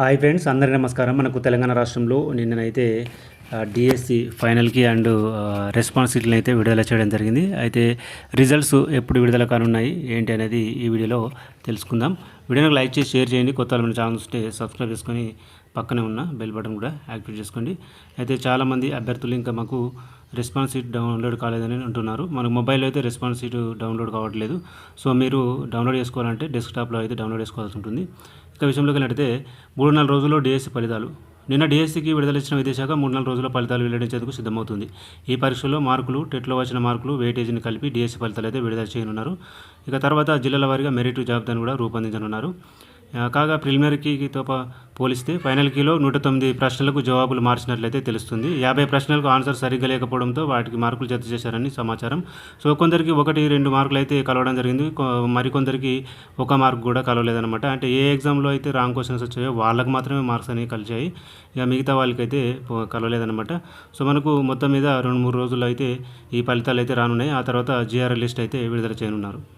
Hi friends అందరికీ నమస్కారం. మనకు తెలంగాణ రాష్ట్రంలో నిన్ననైతే డిఎస్సి ఫైనల్కి అండ్ రెస్పాన్సిబిలిటీని అయితే విడుదల చేయడం జరిగింది. అయితే రిజల్ట్స్ ఎప్పుడు విడుదల కానున్నాయి ఏంటి అనేది ఈ వీడియోలో తెలుసుకుందాం. వీడియోని లైక్ చేసి షేర్ చేయండి. కొత్త మన ఛానల్ ఉంటే సబ్స్క్రైబ్ చేసుకొని పక్కనే ఉన్న బెల్ బటన్ కూడా యాక్టివేట్ చేసుకోండి. అయితే చాలామంది అభ్యర్థులు ఇంకా మాకు రెస్పాన్స్ షీట్ డౌన్లోడ్ కాలేదని అంటున్నారు. మనకు మొబైల్లో అయితే రెస్పాన్స్ షీట్ డౌన్లోడ్ కావట్లేదు. సో మీరు డౌన్లోడ్ చేసుకోవాలంటే డెస్క్టాప్లో అయితే డౌన్లోడ్ చేసుకోవాల్సి ఉంటుంది. ఇక విషయంలోకి వెళ్ళినట్టయితే మూడు నాలుగు రోజుల్లో డిఎస్సి ఫలితాలు. నిన్న డిఎస్సికి విడుదల ఇచ్చిన విదేశాఖ మూడు నాలుగు రోజుల ఫలితాలు వెల్లడించేందుకు సిద్ధమవుతుంది. ఈ పరీక్షలో మార్కులు టెట్లో వచ్చిన మార్కులు వెయిటేజీని కలిపి డిఎస్సి ఫలితాలు అయితే విడుదల చేయనున్నారు. ఇక తర్వాత జిల్లాల వారీగా మెరిట్ జాబితాను కూడా రూపొందించనున్నారు. కాగా ప్రిలిమినరీతో తోపా పోలిస్తే ఫైనల్ కీలో నూట తొమ్మిది ప్రశ్నలకు జవాబులు మార్చినట్లయితే తెలుస్తుంది. యాభై ప్రశ్నలకు ఆన్సర్ సరిగ్గా లేకపోవడంతో వాటికి మార్కులు జత చేశారని సమాచారం. సో కొందరికి ఒకటి రెండు మార్కులు అయితే కలవడం జరిగింది. మరికొందరికి ఒక మార్క్ కూడా కలవలేదన్నమాట. అంటే ఏ ఎగ్జామ్లో అయితే రాంగ్ క్వశ్చన్స్ వచ్చాయో వాళ్ళకి మాత్రమే మార్క్స్ అనేవి కలిచాయి. ఇక మిగతా వాళ్ళకైతే పో- కలవలేదన్నమాట. సో మనకు మొత్తం మీద రెండు మూడు రోజుల్లో అయితే ఈ ఫలితాలు అయితే రానున్నాయి. ఆ తర్వాత జిఆర్ లిస్ట్ అయితే విడుదల చేయనున్నారు.